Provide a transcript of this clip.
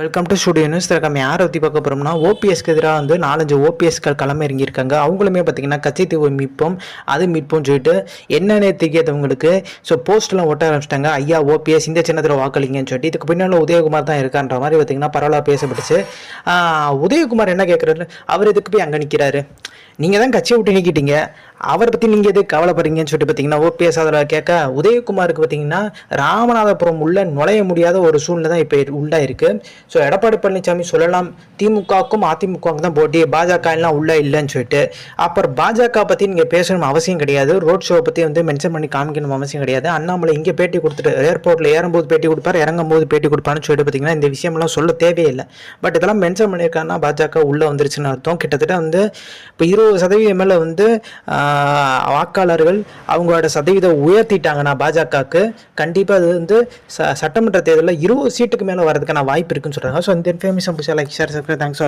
Welcome to studio news இதில் யாரை பற்றி பார்க்க போகிறோம்னா ஓபிஎஸ்க்கு எதிராக வந்து நாலஞ்சு ஓபிஎஸ்கள் கிளம்ப இறங்கியிருக்காங்க அவங்களுமே பார்த்தீங்கன்னா கட்சித்தீவு மீட்போம் அது மீட்போம் சொல்லிட்டு என்னென்ன தெரியாதவங்களுக்கு ஸோ போஸ்ட்லாம் ஒட்ட ஆரம்பிச்சிட்டாங்க. ஐயா ஓபிஎஸ் இந்த சின்னத்தில் வாக்களிங்கன்னு சொல்லிட்டு இதுக்கு பின்னால் உதயகுமார் தான் இருக்கான்ற மாதிரி பார்த்தீங்கன்னா பரவலாக பேசப்பட்டுச்சு. உதயகுமார் என்ன கேட்குறாரு அவர் எதுக்கு போய் அங்கே நிற்கிறாரு நீங்கள் தான் கட்சியை விட்டு நிற்கிட்டீங்க அவரை பற்றி நீங்கள் எது கவலைப்படுறீங்கன்னு சொல்லிட்டு பார்த்தீங்கன்னா ஓபிஎஸ் அதில் கேட்க உதயகுமாருக்கு பார்த்தீங்கன்னா ராமநாதபுரம் உள்ள நுழைய முடியாத ஒரு சூழ்நிலை தான் இப்போ உண்டாயிருக்கு. இருக்குது ஸோ எடப்பாடி பழனிசாமி சொல்லலாம் திமுகவுக்கும் அதிமுகவுக்கும் தான் போட்டி பாஜக எல்லாம் உள்ள இல்லைன்னு சொல்லிட்டு. அப்புறம் பாஜக பற்றி நீங்கள் பேசணும் அவசியம் கிடையாது. ரோட் ஷோவை பற்றி வந்து மென்ஷன் பண்ணி காமிக்கணும் அவசியம் கிடையாது. அண்ணாமலை இங்கே பேட்டி கொடுத்துட்டு ஏர்போர்ட்டில் ஏறும்போது பேட்டி கொடுப்பார் இறங்கும்போது பேட்டி கொடுப்பான்னு சொல்லிட்டு பார்த்தீங்கன்னா இந்த விஷயம்லாம் சொல்ல தேவையில்லை. பட் இதெல்லாம் மென்ஷன் பண்ணியிருக்காங்கன்னா பாஜக உள்ளே வந்துருச்சுன்னு அர்த்தம். கிட்டத்தட்ட வந்து இப்போ இருபது சதவீதம் மேலே வந்து வாக்காளர்கள் அவங்களோட சதவீதம் உயர்த்திட்டாங்கன்னா பாஜகவுக்கு. கண்டிப்பாக அது வந்து ச சட்டமன்ற தேர்தலில் இருபது சீட்டுக்கு மேலே வரதுக்கான வாய்ப்பு இருக்குன்னு சொல்கிறாங்க ஸோ இந்த இன்ஃபர்மேஷன் புதுசாக லைக் ஷேர் சப்ஸ்கிரைப் தேங்க்ஸ்